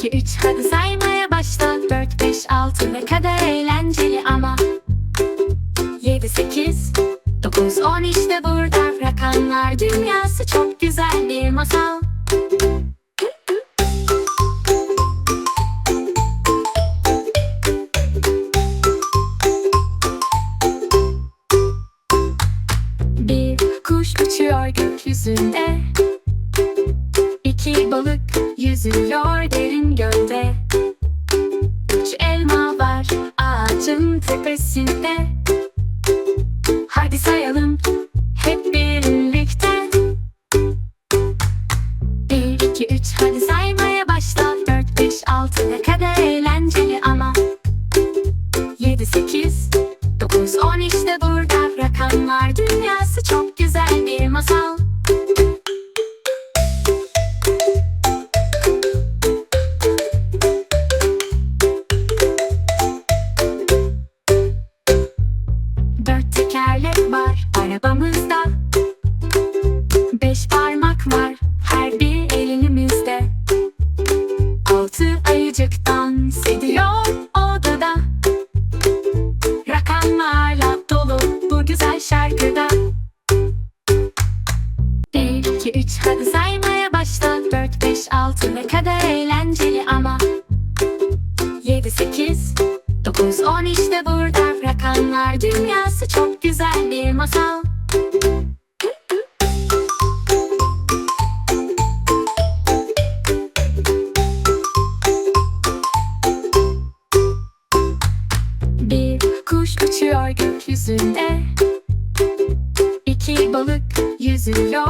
2, 3 hadi saymaya başla. 4, 5, 6 ne kadar eğlenceli ama. 7, 8, 9, 10 işte burada Rakamlar dünyası çok güzel bir masal. Bir kuş uçuyor gökyüzünde. İki balık yüzüyor derin gölde. Üç elma var ağacın tepesinde. Hadi sayalım 2 3 hadi saymaya başla. 4 5 6 ne kadar eğlenceli ama. 7 8 9 10 işte burada rakamlar dünyası çok güzel bir masal. Bir kuş uçuyor gökyüzünde. İki balık yüzüyor.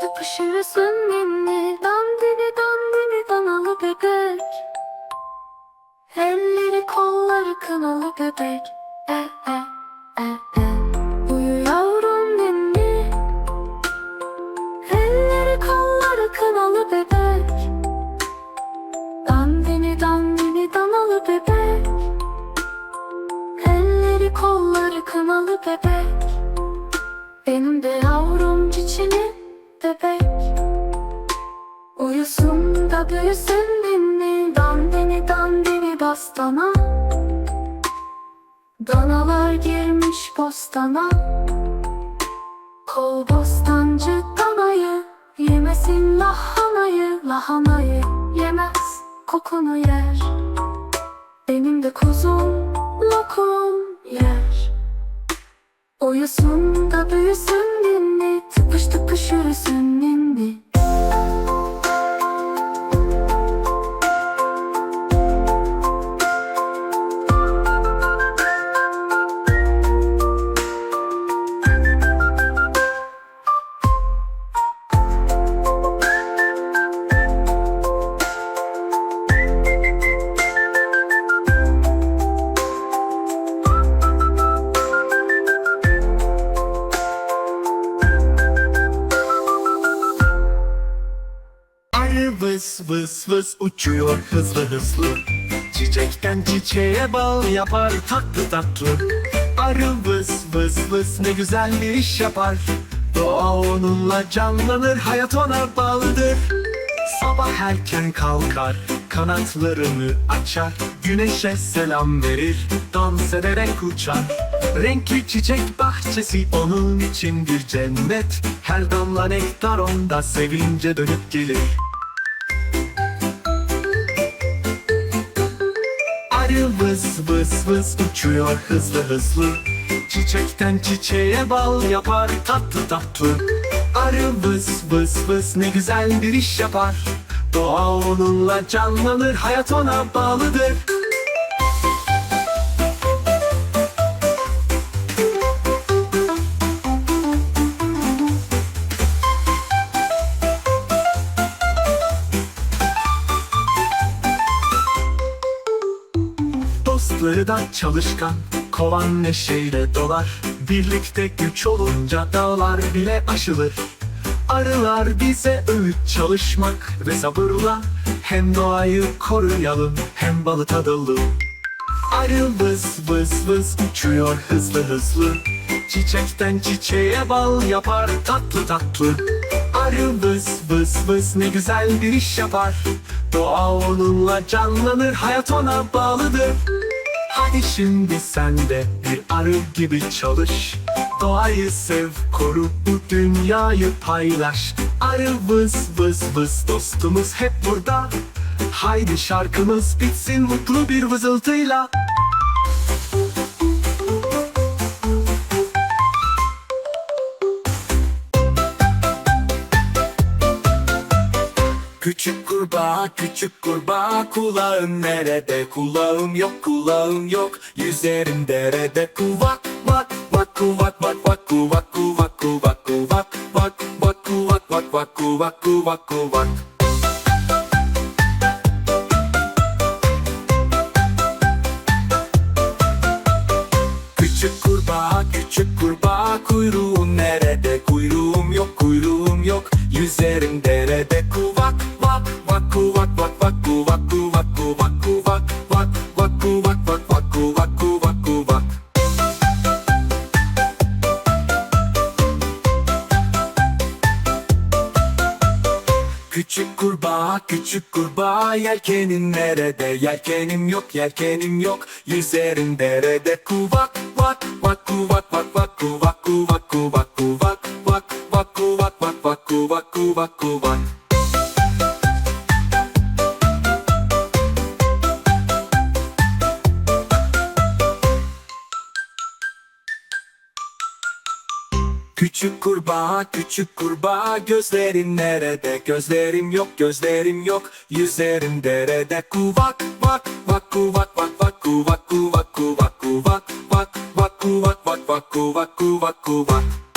Tıpış yürüsün ninni. Dandini dandini danalı bebek. Elleri kolları kınalı bebek. E e e e bebek Uyusun da büyüsün ninni Dandini dandini bastana. Danalar girmiş bostana. Kol bostancı danayı Yemesin lahanayı Lahanayı yemez kokunu yer. Benim de kuzum lokum yer. Uyusun da büyüsün tıpış yürüsün Arı vız vız vız uçuyor hızlı hızlı. Çiçekten çiçeğe bal yapar tatlı tatlı. Arı vız vız vız ne güzel bir iş yapar. Doğa onunla canlanır hayat ona bağlıdır. Sabah erken kalkar kanatlarını açar Güneşe selam verir dans ederek uçar. Renkli çiçek bahçesi onun için bir cennet. Her damla nektar onda sevince dönüp gelir vız vız vız uçuyor hızlı hızlı. Çiçekten çiçeğe bal yapar tatlı tatlı. Arı vız vız vız ne güzel bir iş yapar. Doğa onunla canlanır hayat ona bağlıdır Dostları da çalışkan Kovan neşeyle dolar. Birlikte güç olunca dağlar bile aşılır. Arılar bize öğüt çalışmak ve sabırla Hem doğayı koruyalım hem balı tadalım. Arı vız vız vız uçuyor hızlı hızlı. Çiçekten çiçeğe bal yapar tatlı tatlı. Arı vız vız vız ne güzel bir iş yapar. Doğa onunla canlanır hayat ona bağlıdır Hadi şimdi sen de bir arı gibi çalış. Doğayı sev, koru, bu dünyayı paylaş. Arı vız vız vız dostumuz hep burada. Haydi şarkımız bitsin mutlu bir vızıltıyla Küçük kurbağa, küçük kurbağa Kulağın nerede? Kulağım yok, kulağım yok. Yüzerim derede. Kuvak, vak, vak, kuvak, vak, vak, kuvak, kuvak, kuvak, kuvak Vak, vak, kuvak, vak, vak, kuvak, kuvak, kuvak. Küçük kurbağa, küçük kurbağa Kuyruğun nerede? Kuyruğum yok, kuyruğum yok. Yüzerim derede Küçük kurbağa, küçük kurbağa Yelkenin nerede? Yelkenim yok, yelkenim yok. Yüzerim derede. Kuvak, vak, vak, kuvak, vak, vak, kuvak, kuvak, kuvak, kuvak Vak, vak, kuvak, vak, vak, kuvak, kuvak, kuvak Küçük kurbağa, küçük kurbağa Gözlerin nerede? Gözlerim yok, gözlerim yok. Yüzerim derede. Kuvak, vak, vak, kuvak, vak, vak, kuvak, kuvak, kuvak, kuvak Vak, vak, kuvak, vak, vak, kuvak, kuvak, kuvak